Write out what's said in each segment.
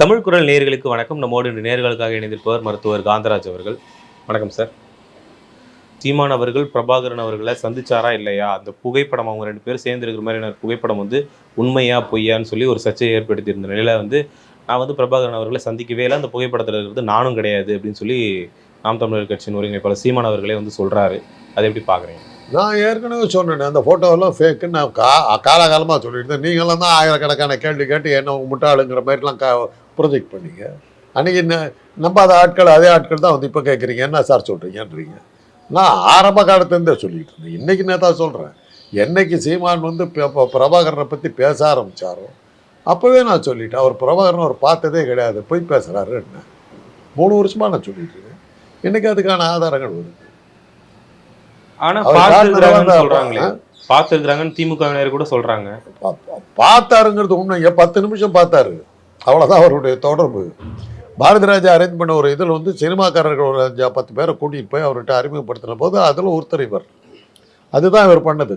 தமிழ் குரல் நேர்களுக்கு வணக்கம். நம்மோடு இன்று நேர்களுக்காக இணைந்திருப்பவர் மருத்துவர் காந்தராஜ் அவர்கள். வணக்கம் சார். சீமான் அவர்கள் பிரபாகரன் அவர்களை சந்திச்சாரா இல்லையா? அந்த புகைப்படம் அவங்க ரெண்டு பேரும் சேர்ந்து இருக்கிற மாதிரியான புகைப்படம் வந்து உண்மையா பொய்யான்னு சொல்லி ஒரு சர்ச்சையை ஏற்படுத்தியிருந்த நிலையில வந்து நான் வந்து பிரபாகரன் அவர்களை சந்திக்கவே இல்லை. அந்த புகைப்படத்தில் இருக்கிறது நானும் கிடையாது அப்படின்னு சொல்லி நாம் தமிழர் கட்சியின் ஒருங்கிணைப்பாளர் சீமான் அவர்களே வந்து சொல்கிறாரு அதை எப்படி பார்க்குறீங்க? நான் ஏற்கனவே சொன்னேன் அந்த ஃபோட்டோவெல்லாம் ஃபேக்குன்னு நான் கா காலகாலமாக சொல்லிட்டு நீங்களும் தான் ஆயிரக்கணக்கான கேள்வி கேட்டு என்ன முட்டாளுங்கிற மாதிரிலாம் கா ப்ரொஜெக்ட் பண்ணீங்க. அன்றைக்கி நம்பாத ஆட்கள் அதே ஆட்கள் தான் வந்து இப்போ கேட்குறீங்க என்ன சார் சொல்கிறீங்கன்றீங்க நான் ஆரம்ப காலத்துலேருந்தே சொல்லிட்டு இருந்தேன். இன்றைக்கி நான் தான் சொல்கிறேன் என்னைக்கு சீமான் வந்து பிரபாகரனை பற்றி பேச ஆரம்பித்தாரோ அப்போவே நான் சொல்லிட்டேன். அவர் பிரபாகரன் அவர் பார்த்ததே கிடையாது போய் பேசுகிறாரு என்ன. மூணு வருஷமாக நான் சொல்லிட்டு இருக்கேன். இன்றைக்கி அதுக்கான ஆதாரங்கள் வருது. ஆனா அவர் பார்த்துருக்காங்கன்னு காட்டுனதை சொல்றாங்களே. அப்ப- பார்த்துருக்காங்கன்னு திமுகவினர் கூட பா- பார்த்தாருங்கிறது உண்மைங்க பத்து நிமிஷம் பார்த்தாரு? அவ்வளோதான் அவருடைய தொடர்பு. பாரதி ராஜா அரேஞ்ச் பண்ண ஒரு இதில் வந்து சினிமாக்காரர்கள் ஒரு அஞ்சா பத்து பேரை கூட்டிகிட்டு போய் அவர்கிட்ட அறிமுகப்படுத்தின போது அதில் ஒருத்தர் இவர். அதுதான் இவர் பண்ணது.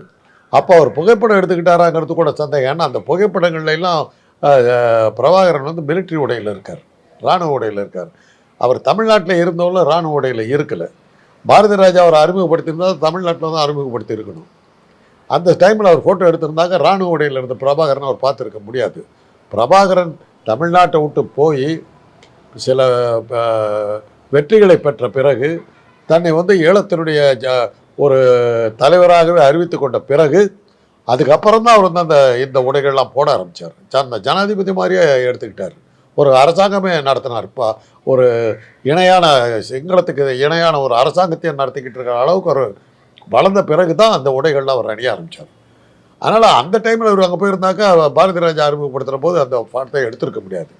அப்போ அவர் புகைப்படம் எடுத்துக்கிட்டாராங்கிறது கூட சந்தேகம். ஏன்னா அந்த புகைப்படங்கள்ல எல்லாம் பிரபாகரன் வந்து மிலிட்ரி உடையில் இருக்கார். இராணுவ உடையில் இருக்கார். அவர் தமிழ்நாட்டில் இருந்தவங்களும் இராணுவ உடையில் இருக்கலை. பாரதி ராஜா அவர் அறிமுகப்படுத்தியிருந்தா தமிழ்நாட்டில் தான் அறிமுகப்படுத்தி இருக்கணும். அந்த டைமில் அவர் ஃபோட்டோ எடுத்திருந்தாங்க இராணுவ உடையில் இருந்த பிரபாகரன் அவர் பார்த்துருக்க முடியாது. பிரபாகரன் தமிழ்நாட்டை விட்டு போய் சில வெற்றிகளை பெற்ற பிறகு தன்னை வந்து ஈழத்தினுடைய ஜ ஒரு தலைவராகவே அறிவித்து கொண்ட பிறகு அதுக்கப்புறம் தான் அவர் வந்து அந்த இந்த உடைகள்லாம் போட ஆரம்பித்தார் அந்த ஜனாதிபதி மாதிரியே எடுத்துக்கிட்டார். ஒரு அரசாங்கமே நடத்தினார். இப்போ ஒரு இணையான சிங்களத்துக்கு இணையான ஒரு அரசாங்கத்தையும் நடத்திக்கிட்டு இருக்கிற அளவுக்கு ஒரு வளர்ந்த பிறகு தான் அந்த உடைகள்லாம் அவர் அணிய ஆரம்பித்தார் அதனால் அந்த டைமில் இவர் அங்கே போயிருந்தாக்கா பாரதி ராஜா அறிமுகப்படுத்துகிற போது அந்த படத்தை எடுத்திருக்க முடியாது.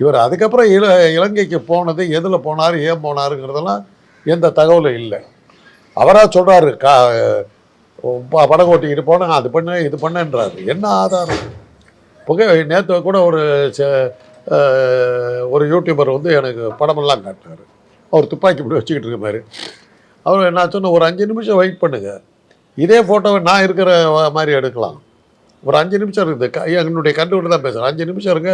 இவர் அதுக்கப்புறம் இல இலங்கைக்கு போனது எதில் போனார் ஏன் போனாருங்கிறதெல்லாம் எந்த தகவலும் இல்லை. அவராக சொல்கிறாரு கா ப- படம் ஓட்டிக்கிட்டு போனேன் அது பண்ண இது பண்ணேன்றாரு. என்ன ஆதாரம்? புகை நேற்று கூட ஒரு ச- ஒரு யூடியூபர் வந்து எனக்கு படமெல்லாம் காட்டினார் அவர் துப்பாக்கி இப்படி வச்சுக்கிட்டு இருக்க மாதிரி அவர் நான் சொன்னேன் ஒரு அஞ்சு நிமிஷம் வெயிட் பண்ணுங்கள் இதே ஃபோட்டோவை நான் இருக்கிற மாதிரி எடுக்கலாம். ஒரு அஞ்சு நிமிஷம் இருக்குது. க என்னுடைய கண்டுபிடி தான் பேசுகிறேன் அஞ்சு நிமிஷம் இருங்க.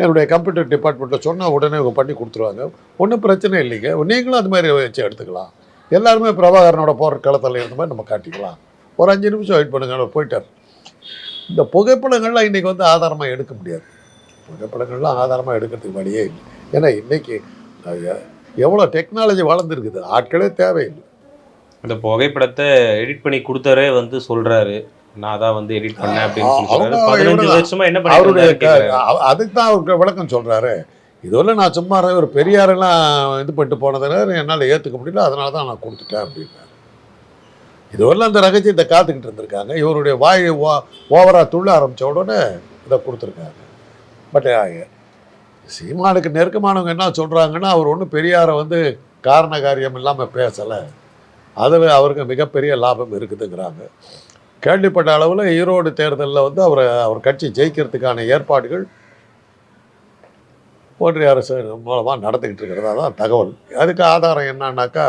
என்னுடைய கம்ப்யூட்டர் டிபார்ட்மெண்ட்டில் சொன்னால் உடனே இவங்க பண்ணி கொடுத்துருவாங்க. ஒன்றும் பிரச்சனை இல்லைங்க. நீங்களும் அது மாதிரி வச்சு எடுத்துக்கலாம். எல்லாருமே பிரபாகரனோட போகிற களத்தில் இருந்த மாதிரி நம்ம காட்டிக்கலாம். ஒரு அஞ்சு நிமிஷம் வெயிட் பண்ணுங்க. போயிட்டார். இந்த புகைப்படங்கள்லாம் இன்றைக்கி வந்து ஆதாரமாக எடுக்க முடியாது. புகைப்படங்கள்லாம் ஆதாரமாக எடுக்கிறதுக்கு வழியே இல்லை. ஏன்னா இன்றைக்கி எவ்வளோ டெக்னாலஜி வளர்ந்துருக்குது. ஆட்களே தேவையில்லை. அந்த புகைப்படத்தை எடிட் பண்ணி கொடுத்தாரே வந்து சொல்றாரு. நான் தான் வந்து எடிட் பண்ணேன் அப்படின்னு சொல்லி சொல்றாரு. பதினஞ்சு வருஷமா என்ன பண்ணிட்டு அதுக்கு தான் அவருக்கு விளக்கம் சொல்கிறாரு இதுவரை நான் சும்மா ஒரு பெரியாரெல்லாம் இது பண்ணிட்டு போனதில் என்னால் ஏற்றுக்க முடியல. அதனால தான் நான் கொடுத்துட்டேன் அப்படின்னாரு. இதுவரையிலும் அந்த ரகசியத்தை காத்துக்கிட்டு இருந்திருக்காங்க. இவருடைய வாய் ஓ ஓவராக துள்ள ஆரம்பித்த உடனே இதை கொடுத்துருக்காங்க. பட் சீமானுக்கு நெருக்கமானவங்க என்ன சொல்கிறாங்கன்னா அவர் ஒன்றும் பெரியாரை வந்து காரண காரியம் இல்லாமல் பேசலை. அதில் அவருக்கு மிகப்பெரிய லாபம் இருக்குதுங்கிறாங்க. கேள்விப்பட்ட அளவில் ஈரோடு தேர்தலில் வந்து அவர் அவர் கட்சி ஜெயிக்கிறதுக்கான ஏற்பாடுகள் ஒன்றிய அரசு மூலமாக நடந்துக்கிட்டு இருக்கிறதா. தான் தகவல். அதுக்கு ஆதாரம் என்னன்னாக்கா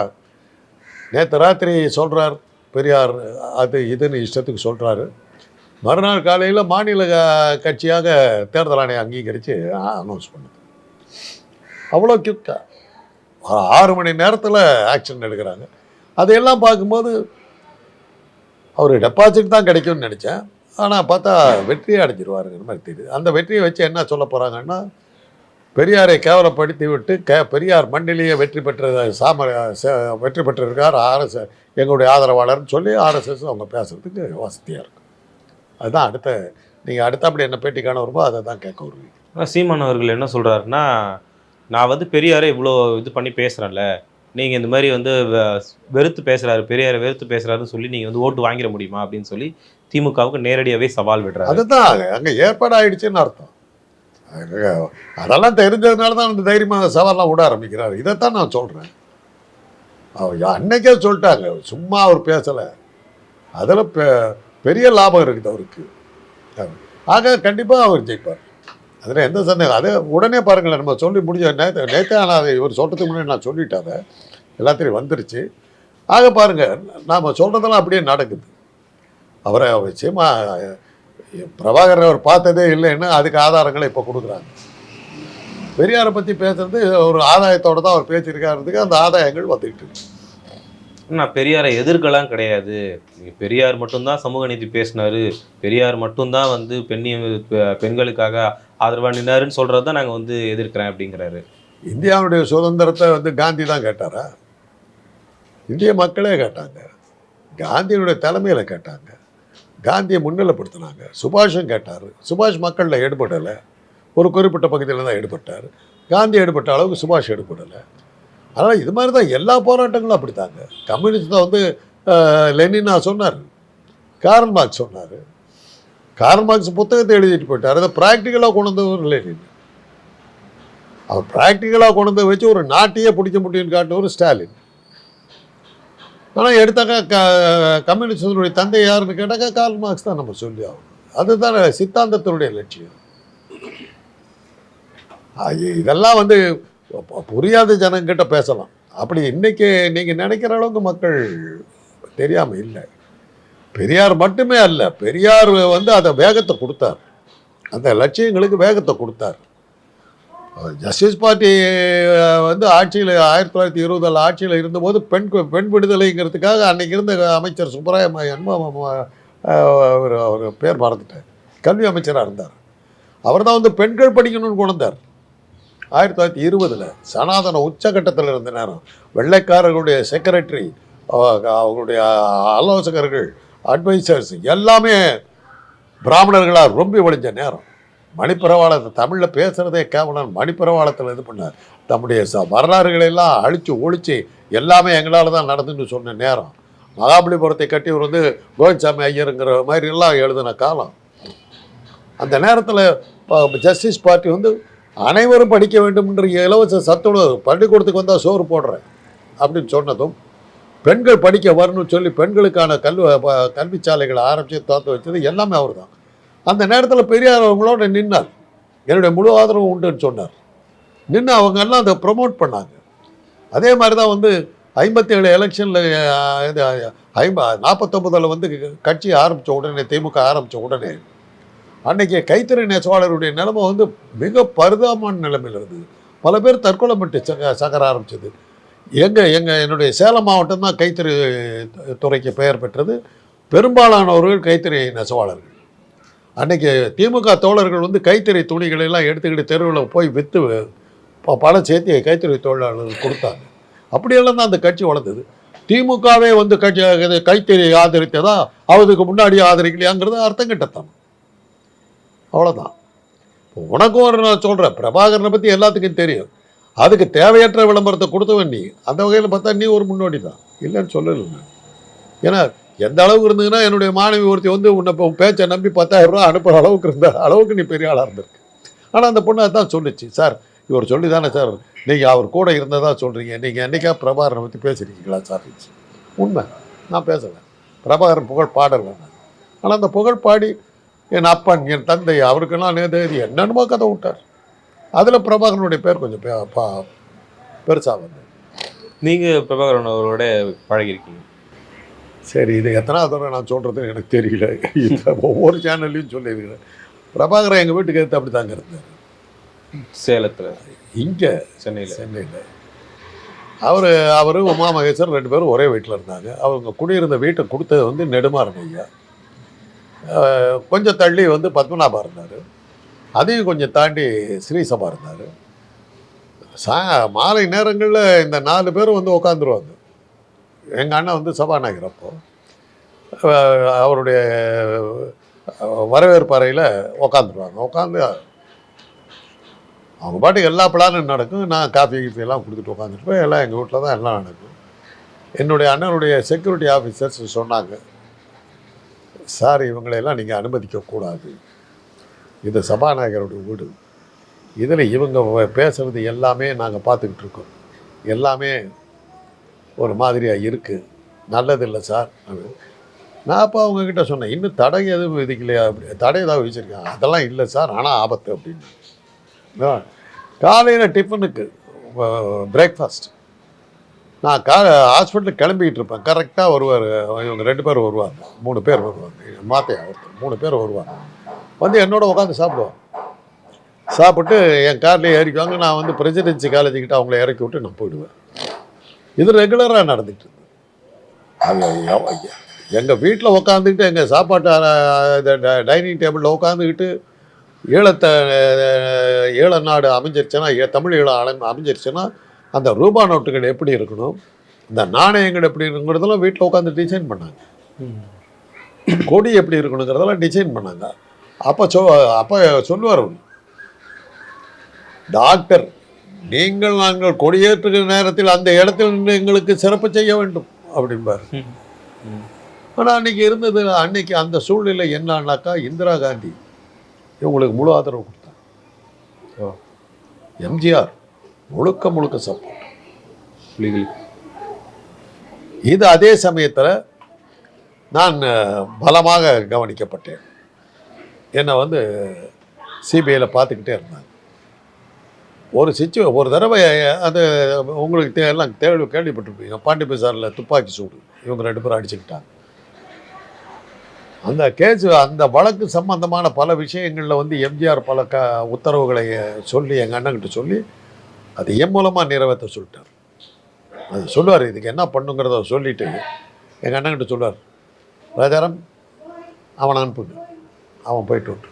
நேற்று ராத்திரி சொல்கிறார் பெரியார் அது இதுன்னு இஷ்டத்துக்கு சொல்கிறாரு மறுநாள் காலையில் மாநில கட்சியாக தேர்தல் ஆணையம் அங்கீகரித்து அனௌன்ஸ் பண்ணுது. அவ்வளோ கியூட்டா ஆறு மணி நேரத்தில் ஆக்ஷன் எடுக்கிறாங்க. அதையெல்லாம் பார்க்கும்போது அவர் டெபாசிட் தான் கிடைக்கும்னு நினச்சேன். ஆனால் பார்த்தா வெற்றியை அடைஞ்சிருவாருங்கிற மாதிரி தெரியுது. அந்த வெற்றியை வச்சு என்ன சொல்ல போகிறாங்கன்னா பெரியாரை கேவலப்படுத்தி விட்டு கே பெரியார் மண்ணிலேயே வெற்றி பெற்ற சாம வெற்றி பெற்றிருக்கார் ஆர்எஸ் எங்களுடைய ஆதரவாளர்னு சொல்லி ஆர்எஸ்எஸ் அவங்க பேசுகிறதுக்கு வசதியாக இருக்கும் அதுதான் அடுத்த நீங்கள் அடுத்தபடி என்ன பேட்டி காண வருமோ அதை தான் கேட்க வருவீங்க. சீமான் அவர்கள் என்ன சொல்கிறாருன்னா நான் வந்து பெரியாரை இவ்வளோ இது பண்ணி பேசுகிறேன்ல நீங்கள் இந்த மாதிரி வந்து வெறுத்து பேசுகிறாரு பெரியாரை வெறுத்து பேசுகிறாருன்னு சொல்லி நீங்கள் வந்து ஓட்டு வாங்கிட முடியுமா அப்படின்னு சொல்லி திமுகவுக்கு நேரடியாகவே சவால் விடுறாரு. அதுதான் அங்கே ஏற்பாடு ஆயிடுச்சுன்னு அர்த்தம் அதெல்லாம் தெரிஞ்சதுனால தான் அந்த தைரியமாக சவால்லாம் விட ஆரம்பிக்கிறார். இதைத்தான் நான் சொல்கிறேன் அவர் அன்னைக்கே சொல்லிட்டாங்க சும்மா அவர் பேசலை. அதில் பெ பெரிய லாபம் இருக்குது அவருக்கு. ஆக கண்டிப்பாக அவர் ஜெயிப்பார். அதில் எந்த சந்தேகம்? அது உடனே பாருங்களேன் நம்ம சொல்லி முடிஞ்ச நேற்று நேற்றே நான் அதை இவர் சொல்கிறதுக்கு முன்னாடி நான் சொல்லிட்டேன் எல்லாத்திலையும் வந்துருச்சு. ஆக பாருங்கள் நாம் சொல்கிறதெல்லாம் அப்படியே நடக்குது. அவரை நிச்சயமாக பிரபாகரன் அவர் பார்த்ததே இல்லைன்னு அதுக்கு ஆதாரங்களை இப்போ கொடுக்குறாங்க. பெரியாரை பற்றி பேசுறது ஒரு ஆதாயத்தோட தான் அவர் பேசியிருக்காருன்றதுக்கு அந்த ஆதாயங்கள் வந்துக்கிட்டு இருக்கு. ஆனால் பெரியாரை எதிர்க்கலாம் கிடையாது. பெரியார் மட்டும்தான் சமூக நீதி பேசினாரு. பெரியார் மட்டும்தான் வந்து பெண்ணிய பெண்களுக்காக ஆதரவா நின்னாருன்னு தான் நாங்கள் வந்து எதிர்க்கிறேன் அப்படிங்கிறாரு. இந்தியாவுடைய சுதந்திரத்தை வந்து காந்தி தான் கேட்டாரா? இந்திய மக்களே கேட்டாங்க. காந்தியினுடைய தலைமையில் கேட்டாங்க. காந்தியை முன்னிலைப்படுத்தினாங்க. சுபாஷும் கேட்டார். சுபாஷ் மக்களில் ஈடுபடலை. ஒரு குறிப்பிட்ட பகுதியில் தான் ஈடுபட்டார். காந்தி ஈடுபட்ட அளவுக்கு சுபாஷ் ஈடுபடலை. அதனால் இது மாதிரி தான் எல்லா போராட்டங்களும் அப்படித்தாங்க. கம்யூனிஸ்ட் தான் வந்து லெனினா சொன்னார். காரல் மார்க்ஸ் சொன்னார். கார்மார்க்ஸ் புத்தகத்தை எழுதிட்டு போயிட்டார். அதை ப்ராக்டிக்கலாக கொண்டு வந்தவர் லெனின் அவர் ப்ராக்டிக்கலாக கொண்டு வந்து வச்சு ஒரு நாட்டையே பிடிக்க முடியும்னு காட்டினவர் ஸ்டாலின். ஆனால் எடுத்தாக்கா க கம்யூனிஸ்டனுடைய தந்தை யாருன்னு கேட்டாக்கா கார்ல் மார்க்ஸ் தான் நம்ம சொல்லி ஆகணும். அதுதான் சித்தாந்தத்தினுடைய லட்சியம். இதெல்லாம் வந்து புரியாத ஜனங்கிட்ட பேசலாம். அப்படி இன்னைக்கு நீங்கள் நினைக்கிற அளவுக்கு மக்கள் தெரியாமல் இல்லை. பெரியார் மட்டுமே அல்ல பெரியார் வந்து அதை வேகத்தை கொடுத்தார். அந்த லட்சியங்களுக்கு வேகத்தை கொடுத்தார். ஜஸ்டிஸ் பார்ட்டி வந்து ஆட்சியில் ஆயிரத்தி தொள்ளாயிரத்தி இருபதில் ஆட்சியில் இருந்தபோது பெண் பெண் விடுதலைங்கிறதுக்காக அன்றைக்கி இருந்த அமைச்சர் சுப்பராய அவர் அவர் பேர் மறந்துட்டார் கல்வி அமைச்சராக இருந்தார். அவர் தான் வந்து பெண்கள் படிக்கணும்னு கொண்டு வந்தார் ஆயிரத்தி தொள்ளாயிரத்தி இருபதில் சனாதன உச்சகட்டத்தில் இருந்த நேரம் வெள்ளைக்காரர்களுடைய செக்ரட்டரி அவங்களுடைய ஆலோசகர்கள் அட்வைசர்ஸ் எல்லாமே பிராமணர்களாக ரொம்ப ஒழிஞ்ச நேரம். மணிப்பிரவாளத்தை தமிழில் பேசுகிறதே கேவலம். மணிப்பிரவாளத்தில் இது பண்ணார். தம்முடைய ச வரலாறுகளெல்லாம் அழித்து ஒழிச்சு எல்லாமே எங்களால் தான் நடந்துன்னு சொன்ன நேரம். மகாபலிபுரத்தை கட்டியவர் வந்து கோவிந்தசாமி ஐயருங்கிற மாதிரி எல்லாம் எழுதின காலம். அந்த நேரத்தில் ஜஸ்டிஸ் பார்ட்டி வந்து அனைவரும் படிக்க வேண்டும்ன்ற இலவச சத்துணவு பள்ளிக்கூடத்துக்கு வந்தால் சோறு போடுறேன் அப்படின்னு சொன்னதும் பெண்கள் படிக்க வரணும்னு சொல்லி பெண்களுக்கான கல்வி கல்விச்சாலைகளை கல்வி சாலைகளை ஆரம்பித்து திறந்து வச்சது எல்லாமே அவர் தான் அந்த நேரத்தில் பெரியார் அவங்களோட நின்னார். என்னுடைய முழு ஆதரவு உண்டுன்னு சொன்னார். நின்று அவங்க எல்லாம் அதை ப்ரொமோட் பண்ணாங்க. அதே மாதிரி தான் வந்து ஐம்பத்தி ஏழு எலெக்ஷனில் இது ஐம்ப நாற்பத்தொம்பதில் வந்து கட்சி ஆரம்பித்த உடனே திமுக ஆரம்பித்த உடனே அன்னைக்கு கைத்தறி நெசவாளருடைய நிலைமை வந்து மிக பரிதாபமான நிலைமையில் இருந்தது. பல பேர் தற்கொலை பண்ணிட்டு சக சகர ஆரம்பித்தது எங்கள் எங்கள் என்னுடைய சேலம் மாவட்டம் தான் கைத்தறி துறைக்கு பெயர் பெற்றது. பெரும்பாலானவர்கள் கைத்தறி நெசவாளர்கள். அன்றைக்கி திமுக தோழர்கள் வந்து கைத்தறி துணிகளெல்லாம் எடுத்துக்கிட்டு தெருவில் போய் விற்று ப- பணம் சேர்த்து கைத்தறி தொழிலாளர்கள் கொடுத்தாங்க. அப்படியெல்லாம் தான் அந்த கட்சி வளர்ந்தது. திமுகவே வந்து கட்சி இது கைத்தறி ஆதரித்ததா அவருக்கு முன்னாடி ஆதரிக்கலையாங்கிறது அர்த்தம் கிட்டத்தான் அவ்வளோதான் உனக்கும் ஒரு நான் சொல்கிறேன் பிரபாகரனை பற்றி எல்லாத்துக்கும் தெரியும். அதுக்கு தேவையற்ற விளம்பரத்தை கொடுத்தவன் நீ அந்த வகையில் பார்த்தா நீ ஒரு முன்னோடி தான் இல்லைன்னு சொல்லலை நான். ஏன்னா எந்த அளவுக்கு இருந்ததுன்னா என்னுடைய மாணவி ஒருத்தி வந்து உன்னை இப்போ உன் பேச்சை நம்பி பத்தாயிரம் ரூபா அனுப்புகிற அளவுக்கு இருந்த அளவுக்கு நீ பெரிய ஆளாக இருந்திருக்கு. ஆனால் அந்த பொண்ணு அதான் சொல்லுச்சு சார் இவர் சொல்லி தானே சார் நீங்கள் அவர் கூட இருந்ததா சொல்கிறீங்க நீங்கள் என்னைக்கா பிரபாகரனை பற்றி பேசுகிறீங்களா சார்? உண்மை நான் பேசலை. பிரபாகரன் புகழ் பாடலை நான் ஆனால் அந்த புகழ் பாடி என் அப்பன் என் தந்தை அவருக்கெல்லாம் நேர்ந்து என்னென்னமோ கதை விட்டார். அதில் பிரபாகரனுடைய பேர் கொஞ்சம் பெ- பா- பெருசா வந்து. நீங்க பிரபாகரன் அவரோட பழகிருக்கீங்க சரி இது எத்தனாவது தடவை நான் சொல்கிறதுன்னு எனக்கு தெரியல. ஒவ்வொரு சேனல்லையும் சொல்லியிருக்கிறேன் பிரபாகரன் எங்கள் வீட்டுக்கு எடுத்து அப்படி தாங்க இருந்தார். சேலத்துல. இங்கே சென்னையில. சென்னையில். அவர் அவர் உமா மகேஸ்வரன் ரெண்டு பேரும் ஒரே வீட்டில் இருந்தாங்க. அவங்க குடியிருந்த வீட்டை கொடுத்தது வந்து நெடுமாறன் ஐயா. கொஞ்சம் தள்ளி வந்து பத்மநாபா இருந்தார். அதையும் கொஞ்சம் தாண்டி ஸ்ரீசபா இருந்தார். சா மாலை நேரங்களில் இந்த நாலு பேரும் வந்து உட்காந்துருவாங்க எங்கள் அண்ணன் வந்து சபாநாயகர் அப்போ. அவருடைய வரவேற்பு அறையில் உட்காந்துருவாங்க உட்காந்து அவங்க பாட்டுக்கு எல்லா பிளானும் நடக்கும். நான் காஃபி கீஃபி எல்லாம் கொடுத்துட்டு உட்காந்துருப்பேன் எல்லாம் எங்கள் வீட்டில் தான் எல்லாம் நடக்கும். என்னுடைய அண்ணனுடைய செக்யூரிட்டி ஆஃபீஸர்ஸ் சொன்னாங்க சார் இவங்களையெல்லாம் நீங்கள் அனுமதிக்கக்கூடாது. இது சபாநாயகருடைய வீடு. இதில் இவங்க பேசுகிறது எல்லாமே நாங்கள் பார்த்துக்கிட்டு இருக்கோம். எல்லாமே ஒரு மாதிரியாக இருக்குது நல்லதில்லை சார் நான் அப்போ அவங்கக்கிட்ட சொன்னேன் இன்னும் தடை எதுவும் விதிக்கலையா? அப்படி தடை ஏதாவது விதிச்சிருக்காங்க அதெல்லாம் இல்லை சார் ஆனால் ஆபத்து அப்படின்னு. காலையில் டிஃபனுக்கு பிரேக்ஃபாஸ்ட் நான் கா ஹாஸ்பிட்டலுக்கு கிளம்பிக்கிட்டு இருப்பேன். கரெக்டாக வருவார் இவங்க ரெண்டு பேர் வருவாங்க. மூணு பேர் வருவாங்க. மாத்தையா ஒருத்தர். மூணு பேர் வருவாங்க. வந்து என்னோட உட்காந்து சாப்பிடுவாங்க சாப்பிட்டு என் கார்லேயே ஏறிக்குவாங்க. நான் வந்து பிரசிடென்சி காலேஜுக்கிட்ட அவங்கள இறக்கி விட்டு நான் போயிடுவேன். இது ரெகுலராக நடந்துட்டு இருந்தது அது எங்கள் வீட்டில் உக்காந்துக்கிட்டு எங்கள் சாப்பாட்டு டைனிங் டேபிளில் உட்காந்துக்கிட்டு ஈழத்தை ஈழ நாடு அமைஞ்சிருச்சுன்னா ஏ- தமிழ் ஈழம் அமை- அமைஞ்சிருச்சுன்னா அந்த ரூபா நோட்டுகள் எப்படி இருக்கணும்? இந்த நாணயங்கள் எப்படி இருக்குங்கிறதெல்லாம் வீட்டில் உட்காந்து டிசைன் பண்ணாங்க. கொடி எப்படி இருக்கணுங்கிறதெல்லாம் டிசைன் பண்ணாங்க. அப்போ சொ அப்போ சொல்லுவார் டாக்டர் நீங்கள் நாங்கள் கொடியேற்றுகிற நேரத்தில் அந்த இடத்தில் நின்று எங்களுக்கு சிறப்பு செய்ய வேண்டும் அப்படிம்பார். ஆனால் அன்னைக்கு இருந்தது அன்னைக்கு அந்த சூழ்நிலை என்னன்னாக்கா இந்திரா காந்தி இவங்களுக்கு முழு ஆதரவு கொடுத்தாங்க எம்ஜிஆர் முழுக்க முழுக்க சப்போர்ட். புலிகளுக்கு இது அதே சமயத்தில் நான் பலமாக கவனிக்கப்பட்டேன். என்னை வந்து சிபிஐயில் பார்த்துக்கிட்டே இருந்தாங்க. ஒரு சிச்சு ஒரு தடவை அது உங்களுக்கு தே எல்லாம் தேடி கேள்விப்பட்டிருப்பீங்க. பாண்டி பஜாரில் துப்பாக்கி சூடு. இவங்க ரெண்டு பேரும் அடிச்சுக்கிட்டாங்க. அந்த கேஸ் அந்த வழக்கு சம்பந்தமான பல விஷயங்களில் வந்து எம்ஜிஆர் பல க உத்தரவுகளை சொல்லி எங்கள் அண்ணன்கிட்ட சொல்லி அது என் மூலமாக நிறைவேற்ற சொல்லிட்டார். அது சொல்லுவார் இதுக்கு என்ன பண்ணுங்கிறத சொல்லிட்டு எங்கள் அண்ணன்கிட்ட சொல்லுவார் ராஜாராம் அவனை அனுப்புங்க. அவன் போயிட்டு விட்டு.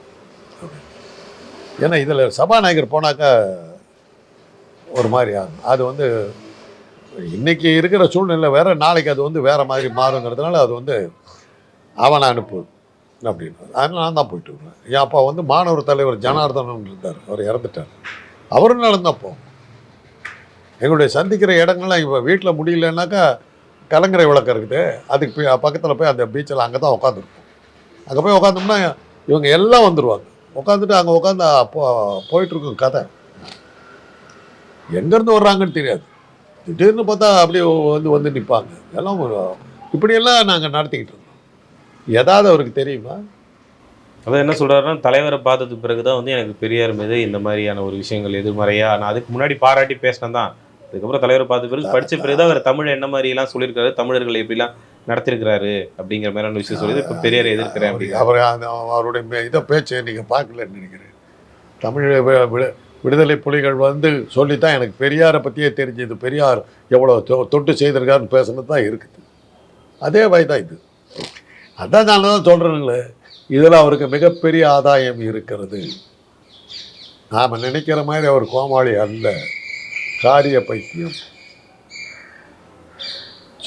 ஏன்னா இதில் சபாநாயகர் போனாக்கா ஒரு மாதிரி ஆகும். அது வந்து இன்னைக்கு இருக்கிற சூழ்நிலை வேற நாளைக்கு அது வந்து வேற மாதிரி மாறுங்கிறதுனால அது வந்து அவனை அனுப்பு அப்படின்னு. அதனால நான் தான் போயிட்டு வருவேன். என் அப்பா வந்து மாணவர் தலைவர் ஜனார்தனன் இருந்தார். அவர் இறந்துட்டார். அவரும் நடந்தான் போவோம் எங்களுடைய சந்திக்கிற இடங்கள்லாம் இப்போ வீட்டில் முடியலன்னாக்கா கலங்கரை விளக்கம் இருக்குது. அதுக்கு பக்கத்தில் போய் அந்த பீச்சில் அங்கே தான் உட்காந்துருப்போம் அங்கே போய் உட்காந்தோம்னா இவங்க எல்லாம் வந்துடுவாங்க உட்காந்துட்டு அங்கே உட்காந்து போயிட்டுருக்கும் கதை. எங்கேருந்து வர்றாங்கன்னு தெரியாது. திடீர்னு பார்த்தா அப்படியே வந்து வந்து நிற்பாங்க எல்லாம் ஒரு இப்படியெல்லாம் நாங்கள் நடத்திக்கிட்டு இருந்தோம் எதாவது அவருக்கு தெரியுமா? அதான் என்ன சொல்கிறாருன்னா தலைவரை பார்த்ததுக்கு பிறகு தான் வந்து எனக்கு பெரியார் மீது இந்த மாதிரியான ஒரு விஷயங்கள் எதிர்மறையாக நான் அதுக்கு முன்னாடி பாராட்டி பேசினேன் தான். அதுக்கப்புறம் தலைவரை பார்த்த பிறகு படிச்ச பிறகுதான் அவர் தமிழ் என்ன மாதிரி எல்லாம் சொல்லியிருக்காரு தமிழர்களை எப்படிலாம் நடத்திருக்கிறாரு அப்படிங்கிற மாதிரியான விஷயம் சொல்லி இப்ப பெரியாரை எதிர்க்கிறேன் அப்படிங்கிற அவர் அந்த அவருடைய இதை பேச்சை நீங்கள் பார்க்கலன்னு நினைக்கிறேன். தமிழ் விடுதலை புலிகள் வந்து சொல்லித்தான் எனக்கு பெரியாரை பற்றியே தெரிஞ்சது. பெரியார் எவ்வளோ தொ- தொட்டு செய்திருக்காருன்னு பேசுனது தான் இருக்குது. அதே வயது தான் இது. அதான் நான் தான் சொல்கிறேங்களே இதில் அவருக்கு மிகப்பெரிய ஆதாயம் இருக்கிறது. நாம் நினைக்கிற மாதிரி அவர் கோமாளி அல்ல. காரிய பைத்தியம்.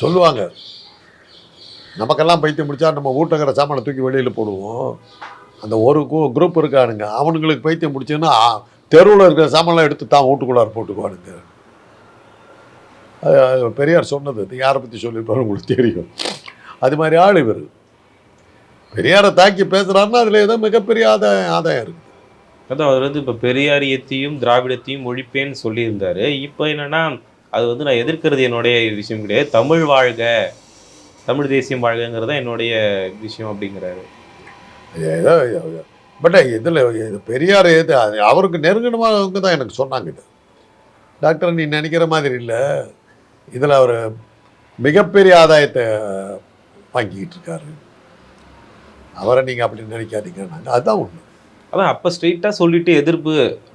சொல்லுவாங்க. நமக்கெல்லாம் பைத்தியம் முடிச்சா நம்ம வீட்டுக்கிற சாமானை தூக்கி வெளியில் போடுவோம். அந்த ஒரு குரூப் இருக்கானுங்க. அவனுங்களுக்கு பைத்தியம் முடிச்சுன்னா தெருவில் இருக்கிற சாமான்லாம் எடுத்து தான் வீட்டுக்குள்ளார போட்டுக்குவானுங்க. அது பெரியார் சொன்னது யாரை பற்றி சொல்லியிருப்பாரு உங்களுக்கு தெரியும். அது மாதிரி ஆள் இவர். பெரியாரை தாக்கி பேசுகிறாருன்னா அதில் ஏதோ மிகப்பெரிய ஆதாயம் ஆதாயம் இருக்குது அதான் அவர் வந்து இப்போ பெரியாரியத்தையும் திராவிடத்தையும் ஒழிப்பேன்னு சொல்லியிருந்தாரு. இப்போ என்னென்னா அது வந்து நான் எதிர்க்கிறது என்னுடைய விஷயம் கிடையாது. தமிழ் வாழ்க தமிழ் தேசியம் வாழ்கங்கிறது தான் என்னுடைய விஷயம் அப்படிங்கிறாரு. ஏதோ பட் இதில் இது பெரியார் எது அவருக்கு நெருங்கினவங்க தான் எனக்கு சொன்னாங்க இது. டாக்டர் நீ நினைக்கிற மாதிரி இல்லை. இதில் அவர் மிகப்பெரிய ஆதாயத்தை வாங்கிக்கிட்டு இருக்காரு. அவரை நீங்கள் அப்படி நினைக்காதீங்கன்னாங்க அதுதான் உண்மை. அதான் அப்ப ஸ்ட்ரெயிட்டா சொல்லிட்டு எதிர்ப்பு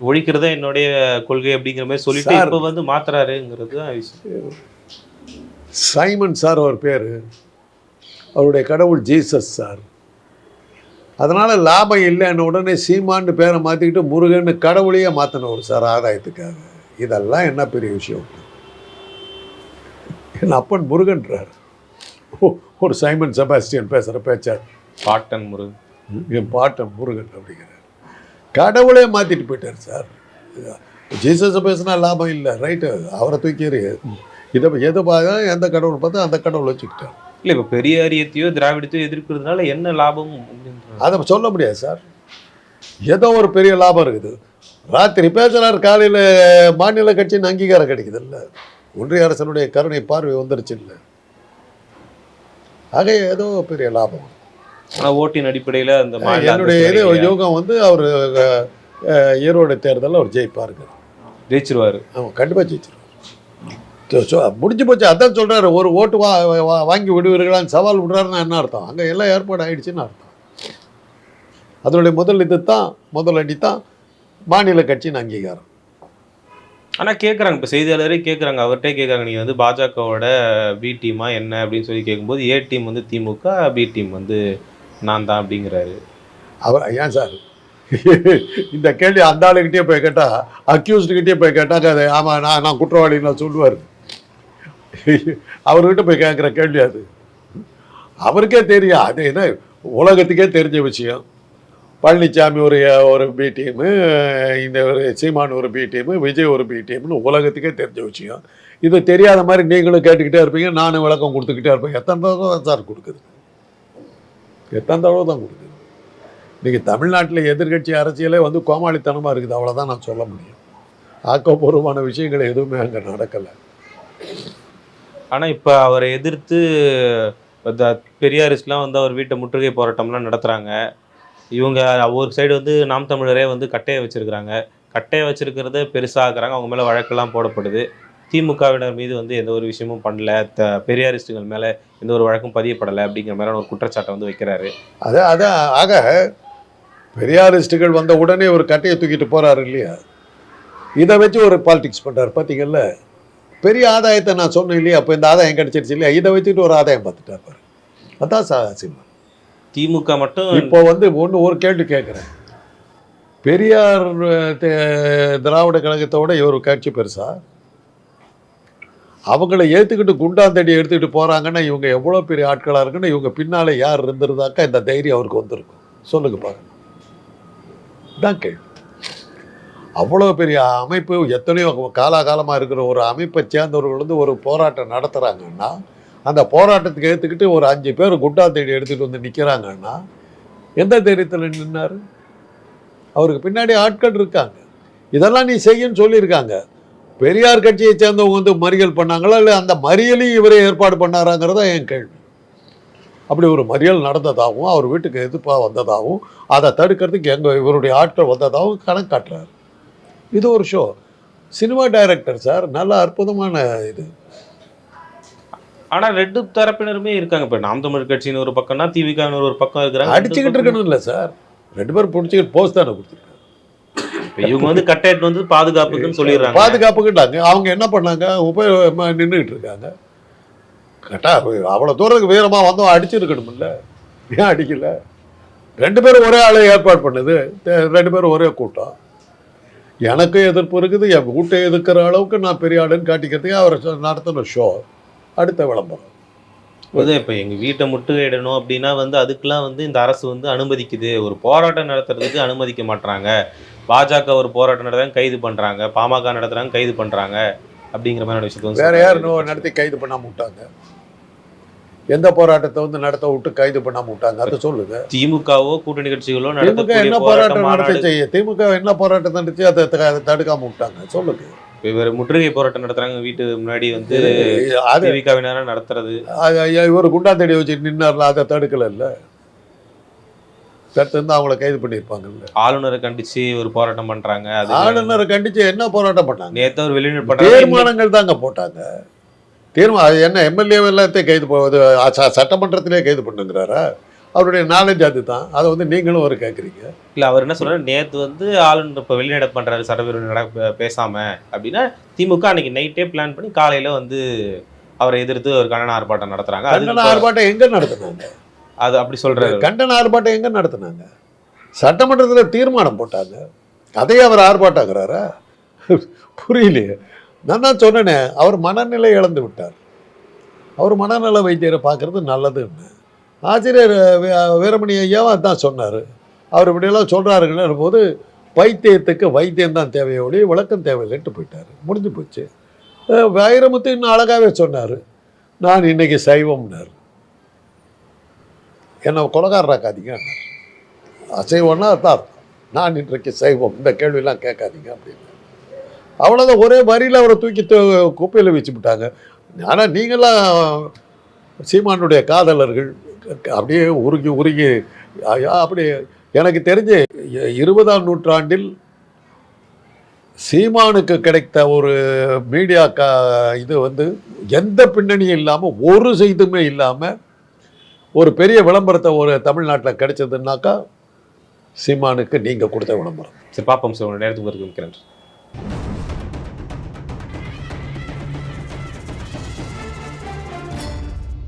ஒழிக்கிறதா என்னுடைய கொள்கை அப்படிங்கிற மாதிரி சொல்லிட்டு. இப்ப வந்து மாத்துறாருங்கிறது தான் விஷயம். சைமன் சார் அவர் பேர். அவருடைய கடவுள் ஜீசஸ் சார். அதனால் லாபம் இல்லைன்னு உடனே சீமான்னு பேரை மாற்றிக்கிட்டு முருகன்னு கடவுளையே மாற்றினவர் சார் ஆதாயத்துக்காக. இதெல்லாம் என்ன பெரிய விஷயம்? என் அப்பன் முருகன்றார். ஒரு சைமன் செபாஸ்டியன் பேசுகிற பேச்சார் பாட்டன் முருகன். என் பாட்டன் முருகன் அப்படிங்கிறார் கடவுளே மாற்றிட்டு போயிட்டார் சார். ஜீசஸை பேசினா லாபம் இல்லை. ரைட்டு. அவரை தூக்கி. இதை எதை பார்த்தா எந்த கடவுள் பார்த்தா அந்த கடவுள் வச்சுக்கிட்டார். இல்ல இப்ப பெரியாரியத்தையோ திராவிடத்தையோ எதிர்க்கிறதுனால என்ன லாபம். அதை சொல்ல முடியாது சார். ஏதோ ஒரு பெரிய லாபம் இருக்குது. ராத்திரி பேசுகிறார் காலையில் மாநில கட்சியின் அங்கீகாரம் கிடைக்குது இல்லை. ஒன்றிய அரசனுடைய கருணை பார்வை வந்துருச்சு இல்லை. ஆக ஏதோ பெரிய லாபம். ஓட்டின் அடிப்படையில அந்த என்னுடைய இது? யோகம் வந்து அவர் ஈரோடு தேர்தலில் அவர் ஜெயிப்பாருங்க ஜெயிச்சிருவாரு. அவன் கண்டிப்பாக ஜெயிச்சிருவார். முடிஞ்சு போச்சு அதான் சொல்கிறாரு ஒரு ஓட்டு வா வாங்கி விடுவீர்களான்னு சவால் விடுறாருன்னா என்ன அர்த்தம்? அங்கே எல்லாம் ஏற்பாடு ஆயிடுச்சுன்னு அர்த்தம். அதனுடைய முதல் இது தான் முதல் அடி தான் மாநில கட்சியின் அங்கீகாரம். ஆனா கேக்குறாங்க இப்ப செய்தியாளரே கேக்குறாங்க அவர்கிட்டே கேக்குறாங்க நீங்க வந்து பாஜகவோட பி டீமா என்ன அப்படின்னு சொல்லி கேட்கும்போது ஏ டீம் வந்து திமுக பி டீம் வந்து நான் தான் அப்படிங்கிறாரு. அவர் ஏன் சார்? இந்த கேள்வி அந்த ஆளுகிட்டே போய் கேட்டால் அக்யூஸ்டுக்கிட்டே போய் கேட்டால் அது ஆமாம் நான் நான் குற்றவாளின்னு சொல்லுவார். அவர்கிட்ட போய் கேட்குற கேள்வி அது. அவருக்கே தெரியும் அது என்ன உலகத்துக்கே தெரிஞ்ச விஷயம். பழனிசாமி ஒரு ஒரு பி டீமு இந்த ஒரு சீமான் ஒரு பி டீமு விஜய் ஒரு பி டீம்னு உலகத்துக்கே தெரிஞ்ச விஷயம். இது தெரியாத மாதிரி நீங்களும் கேட்டுக்கிட்டே இருப்பீங்க நானும் விளக்கம் கொடுத்துக்கிட்டே இருப்பேன். எத்தனை தான் சார் கொடுக்குது? எத்தனை தடவை தான் கொடுக்குது. இன்றைக்கி தமிழ்நாட்டில் எதிர்க்கட்சி அரசியலே வந்து கோமாளித்தனமாக இருக்குது. அவ்வளோதான் நான் சொல்ல முடியும். ஆக்கப்பூர்வமான விஷயங்கள் எதுவுமே அங்கே நடக்கலை. ஆனால் இப்போ அவரை எதிர்த்து இந்த வந்து அவர் வீட்டை முற்றுகை போராட்டம்லாம் நடத்துறாங்க. இவங்க ஒரு சைடு வந்து நாம் தமிழரே வந்து கட்டையை வச்சிருக்கிறாங்க. கட்டையை வச்சுருக்கிறத பெருசாகிறாங்க அவங்க மேலே வழக்கெல்லாம் போடப்படுது. திமுகவினர் மீது வந்து எந்த ஒரு விஷயமும் பண்ணல. த பெரியாரிஸ்டுகள் மேல எந்த ஒரு வழக்கும் பதியப்படலை அப்படிங்கிற மாதிரி ஒரு குற்றச்சாட்டை வந்து வைக்கிறாரு. அது அது ஆக பெரியாரிஸ்டுகள் வந்த உடனே ஒரு கட்டையை தூக்கிட்டு போறாரு இல்லையா? இதை வச்சு ஒரு பாலிடிக்ஸ் பண்றாரு பார்த்தீங்கல்ல? பெரிய ஆதாயத்தை நான் சொன்னேன் இல்லையா? அப்போ இந்த ஆதாயம் கிடைச்சிருச்சு இல்லையா? இதை வச்சுட்டு ஒரு ஆதாயம் பார்த்துட்டார் பாரு. அதான் சா சிம்மன் திமுக மட்டும் இப்போ வந்து ஒன்று ஒரு கேள்வி கேட்குறேன். பெரியார் திராவிட கழகத்தோட இவர் கட்சி பெருசா? அவங்கள ஏற்றுக்கிட்டு குண்டாந்தடி எடுத்துக்கிட்டு போகிறாங்கன்னா இவங்க எவ்வளோ பெரிய ஆட்களாக இருக்குன்னு இவங்க பின்னால் யார் இருந்திருந்தாக்கா இந்த தைரியம் அவருக்கு வந்திருக்கும். சொல்லுங்க பாருங்க. தான் கேள்வி. அவ்வளோ பெரிய அமைப்பு எத்தனையோ காலாகாலமாக இருக்கிற ஒரு அமைப்பை சேர்ந்தவர்கள் வந்து ஒரு போராட்டம் நடத்துகிறாங்கன்னா அந்த போராட்டத்துக்கு ஏற்றுக்கிட்டு ஒரு அஞ்சு பேர் குண்டாந்தடி எடுத்துகிட்டு வந்து நிற்கிறாங்கன்னா எந்த தைரியத்தில் நின்னார்? அவருக்கு பின்னாடி ஆட்கள் இருக்காங்க. இதெல்லாம் நீ செய்யுன்னு சொல்லியிருக்காங்க. பெரியார் கட்சியை சேர்ந்தவங்க வந்து மறியல் பண்ணாங்களா? இல்லை அந்த மறியலையும் இவரே ஏற்பாடு பண்ணாராங்கிறதா என் கேள்வி. அப்படி ஒரு மறியல் நடந்ததாகவும் அவர் வீட்டுக்கு எதிர்ப்பாக வந்ததாகவும் அதை தடுக்கிறதுக்கு எங்கள் இவருடைய ஆட்கள் வந்ததாகவும் கணக்கு காட்டுறாரு. இது ஒரு ஷோ சினிமா டைரக்டர் சார் நல்ல அற்புதமான இது. ஆனா ரெண்டு தரப்பினருமே இருக்காங்க. இப்ப நாம் தமிழ் கட்சியின் ஒரு பக்கம்னா திமுகவினர் ஒரு பக்கம் இருக்கிறாங்க. அடிச்சுக்கிட்டு இருக்கணும் இல்லை சார் ரெண்டு பேரும் பிடிச்சிக்கிட்டு போஸ்ட் தானே கொடுத்துருக்காங்க. இவங்க வந்து கட்டையிட்டு வந்து பாதுகாப்புக்குன்னு சொல்லிடுறாங்க. பாதுகாப்புக்குட்டாங்க அவங்க என்ன பண்ணாங்க? உப நின்றுக்கிட்டு இருக்காங்க. கட்டா அவ்வளோ தூரத்துக்கு வீரமாக வந்தோம் அடிச்சிருக்கணும்ல. ஏன் அடிக்கல? ரெண்டு பேரும் ஒரே ஆளை ஏற்பாடு பண்ணுது. ரெண்டு பேரும் ஒரே கூட்டம். எனக்கு எதிர்ப்பு இருக்குது. என் வீட்டை எதிர்க்கிற அளவுக்கு நான் பெரிய ஆளுன்னு காட்டிக்கிறதுக்கு அவர் நடத்தின ஷோ அடுத்த விளம்பரம். வந்து இப்ப எங்க வீட்டை முற்றுகையிடணும் அப்படின்னா வந்து அதுக்கெல்லாம் வந்து இந்த அரசு வந்து அனுமதிக்குது. ஒரு போராட்டம் நடத்துறதுக்கு அனுமதிக்க மாட்றாங்க. பாஜக ஒரு போராட்டம் நடத்துறாங்க கைது பண்றாங்க. பாமக நடத்துறாங்க கைது பண்றாங்க. அப்படிங்கிற மாதிரி விஷயத்த வேற யார் நடத்தி கைது பண்ணாம விட்டாங்க? எந்த போராட்டத்தை வந்து நடத்த விட்டு கைது பண்ணாம விட்டாங்க? அதை சொல்லுங்க. திமுகவோ கூட்டணி கட்சிகளோ திமுக நடத்தக்கூடிய என்ன போராட்டம் மாநாடு நடத்துச்சு திமுக என்ன போராட்டம் நடந்துச்சு? அதை தடுக்காம விட்டாங்க. சொல்லுங்க. இவர் முற்றுகை போராட்டம் நடத்துறாங்க. வீட்டு முன்னாடி வந்து அது திமுகவினரா நடத்துறது. இவர் குண்டாந்தடி வச்சு நின்னார்ல அதை தடுக்கல இல்ல தடுத்து இருந்தா அவங்கள கைது பண்ணியிருப்பாங்கல்ல? ஆளுநரை கண்டிச்சு ஒரு போராட்டம் பண்றாங்க. ஆளுநரை கண்டிச்சு என்ன போராட்டம் பண்ணாங்க? நேத்து ஒரு பண்றாங்க தீர்மானங்கள் தாங்க போட்டாங்க. தீர்மானம் அது என்ன எம்எல்ஏ எல்லாத்தையும் கைது சட்டமன்றத்திலே கைது பண்ணுங்கிறாரா? அவருடைய நாலேஜ் அதுதான். அதை வந்து நீங்களும் ஒரு கேட்குறீங்க இல்ல அவர் என்ன சொல்றாரு? நேத்து வந்து ஆளுநர் இப்ப வெளிநடப்பு பண்றாரு சட்டப்பேரவை நட பேசாம அப்படின்னா திமுக அன்னைக்கு நைட்டே பிளான் பண்ணி காலையில வந்து அவரை எதிர்த்து ஒரு கண்டன ஆர்ப்பாட்டம் நடத்துறாங்க. அது கண்டன ஆர்ப்பாட்டம் எங்க நடத்தினாங்க அது அப்படி சொல்றாரு. கண்டன ஆர்ப்பாட்டம் எங்க நடத்தினாங்க? சட்டமன்றத்தில் தீர்மானம் போட்டாங்க. அதையே அவர் ஆர்ப்பாட்டங்கிறாரா புரியலையே. நான் தான் சொன்னேனே அவர் மனநிலை இழந்து விட்டார். அவர் மனநல வைத்தியரை பார்க்கறது நல்லதுன்னு. ஆசிரியர் வீரமணி ஐயாவும் அதான் சொன்னார். அவர் இப்படியெல்லாம் சொல்கிறாருங்கன்னு போது வைத்தியத்துக்கு வைத்தியம் தான் தேவையை விளக்கம் தேவையில்லைன்ட்டு போயிட்டார். முடிஞ்சு போச்சு. வைரமுத்து இன்னும் அழகாகவே சொன்னார். நான் இன்னைக்கு சைவம்னார். என்னை கொலகாரராக்காதீங்க அசைவம்னா அதான் நான் இன்றைக்கு சைவம். இந்த கேள்வியெல்லாம் கேட்காதீங்க அப்படின்னு. அவ்வளோதான் ஒரே வரியில் அவரை தூக்கி குப்பையில் வச்சு விட்டாங்க. ஆனால் நீங்களாம் சீமானுடைய காதலர்கள் அப்படியே உருகி உருகி ஐயா, அப்படி எனக்கு தெரிஞ்சு இருபதாம் நூற்றாண்டில் சீமானுக்கு கிடைத்த ஒரு மீடியா கா இது வந்து எந்த பின்னணியும் இல்லாமல் ஒரு செய்துமே இல்லாமல் ஒரு பெரிய விளம்பரத்தை ஒரு தமிழ்நாட்டில் கிடைச்சதுன்னாக்கா சீமானுக்கு நீங்கள் கொடுத்த விளம்பரம். சரி பார்ப்போம் சார். உங்களோட நேரத்துக்கு வருது நன்றி